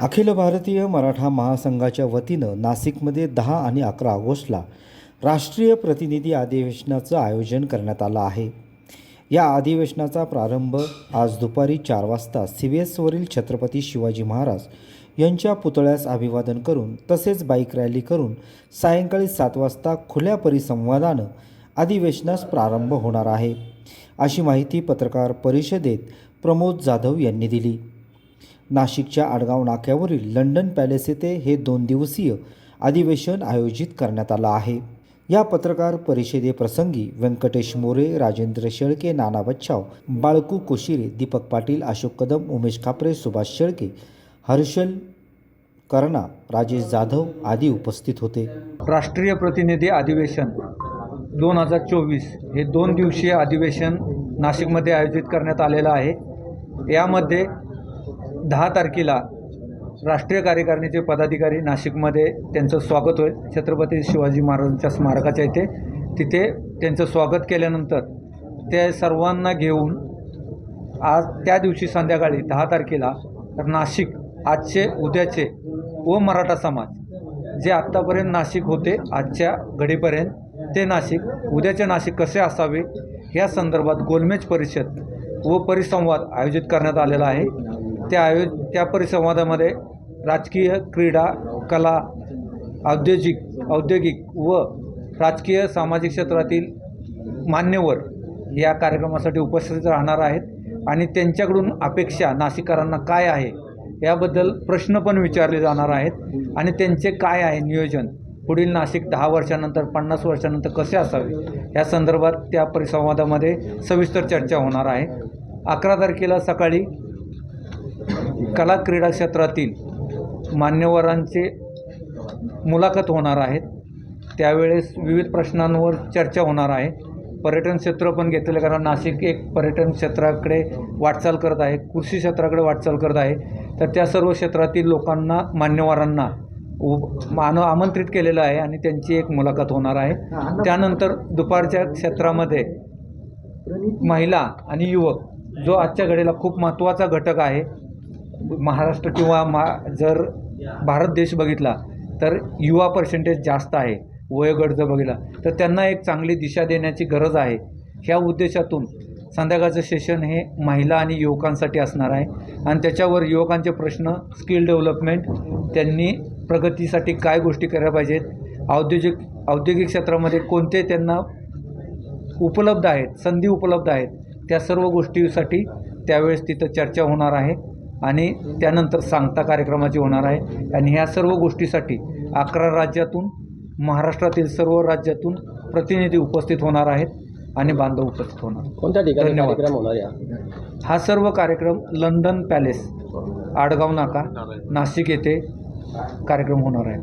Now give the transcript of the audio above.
अखिल भारतीय मराठा महासंघाच्या वतीनं नाशिकमध्ये दहा आणि अकरा ऑगस्टला राष्ट्रीय प्रतिनिधी अधिवेशनाचं आयोजन करण्यात आलं आहे. या अधिवेशनाचा प्रारंभ आज दुपारी चार वाजता सी व्ही एसवरील छत्रपती शिवाजी महाराज यांच्या पुतळ्यास अभिवादन करून तसेच बाईक रॅली करून सायंकाळी सात वाजता खुल्या परिसंवादानं अधिवेशनास प्रारंभ होणार आहे. अशी माहिती पत्रकार परिषदेत प्रमोद जाधव यांनी दिली. नाशिकच्या आडगाव नाक्यावरील लंडन पॅलेस येथे हे दोन दिवसीय अधिवेशन आयोजित करण्यात आलं आहे. या पत्रकार परिषदेप्रसंगी व्यंकटेश मोरे राजेंद्र शेळके नाना बच्छाव बाळकू कोशिरे दीपक पाटील अशोक कदम उमेश खापरे सुभाष शेळके हर्षल कर्णा राजेश जाधव आदी उपस्थित होते. राष्ट्रीय प्रतिनिधी अधिवेशन दोन हजार चोवीस हे दोन दिवसीय अधिवेशन नाशिकमध्ये आयोजित करण्यात आलेलं आहे. यामध्ये दहा तारखेला राष्ट्रीय कार्यकारिणीचे पदाधिकारी नाशिकमध्ये त्यांचं स्वागत होईल. छत्रपती शिवाजी महाराजांच्या स्मारकाच्या इथे. तिथे त्यांचं स्वागत केल्यानंतर ते सर्वांना घेऊन आज त्या दिवशी संध्याकाळी दहा तारखेला तर नाशिक आजचे उद्याचे व मराठा समाज जे आत्तापर्यंत नाशिक होते आजच्या घडीपर्यंत ते नाशिक उद्याचे नाशिक कसे असावे या संदर्भात गोलमेज परिषद व परिसंवाद आयोजित करण्यात आलेला आहे. त्या आयो त्या परिसंवादामध्ये राजकीय क्रीडा कला औद्योगिक औद्योगिक व राजकीय सामाजिक क्षेत्रातील मान्यवर या कार्यक्रमासाठी उपस्थित राहणार आहेत आणि त्यांच्याकडून अपेक्षा नाशिककरांना काय आहे याबद्दल प्रश्न पण विचारले जाणार आहेत. आणि त्यांचे काय आहे नियोजन? पुढील नाशिक दहा वर्षानंतर पन्नास वर्षानंतर कसे असावे? या संदर्भात त्या परिसंवादामध्ये सविस्तर चर्चा होणार आहे. अकरा तारखेला सकाळी कला क्रीडा क्षेत्रातील मान्यवरांचे मुलाखत होणार आहेत. त्यावेळेस विविध प्रश्नांवर चर्चा होणार आहे. पर्यटन क्षेत्र पण घेतलेलं कारण नाशिक एक पर्यटन क्षेत्राकडे वाटचाल करत आहे कृषी क्षेत्राकडे वाटचाल करत आहे. तर त्या सर्व क्षेत्रातील लोकांना मान्यवरांना उ- मान आमंत्रित केलेलं आहे आणि त्यांची एक मुलाखत होणार आहे. त्यानंतर दुपारच्या क्षेत्रामध्ये महिला आणि युवक जो आजच्या घडीला खूप महत्त्वाचा घटक आहे. महाराष्ट्र किंवा मा जर भारत देश बघितला तर युवा पर्सेंटेज जास्त आहे वयोगट जर बघितला तर त्यांना एक चांगली दिशा देण्याची गरज आहे. ह्या उद्देशातून संध्याकाळचं सेशन हे महिला आणि युवकांसाठी असणार आहे. आणि त्याच्यावर युवकांचे प्रश्न स्किल डेव्हलपमेंट त्यांनी प्रगतीसाठी काय गोष्टी करायला पाहिजेत औद्योगिक औद्योगिक क्षेत्रामध्ये कोणते त्यांना उपलब्ध आहेत संधी उपलब्ध आहेत त्या सर्व गोष्टीसाठी त्यावेळेस तिथं चर्चा होणार आहे. आणि त्यानंतर सांगता कार्यक्रमाची होणार आहे. आणि ह्या सर्व गोष्टीसाठी अकरा राज्यातून महाराष्ट्रातील सर्व राज्यातून प्रतिनिधी उपस्थित होणार आहेत आणि बांधव उपस्थित होणार कोणत्या ठिकाणी. कार्यक्रम होणार या? हा सर्व कार्यक्रम लंडन पॅलेस आडगाव नाका नाशिक येथे कार्यक्रम होणार आहे.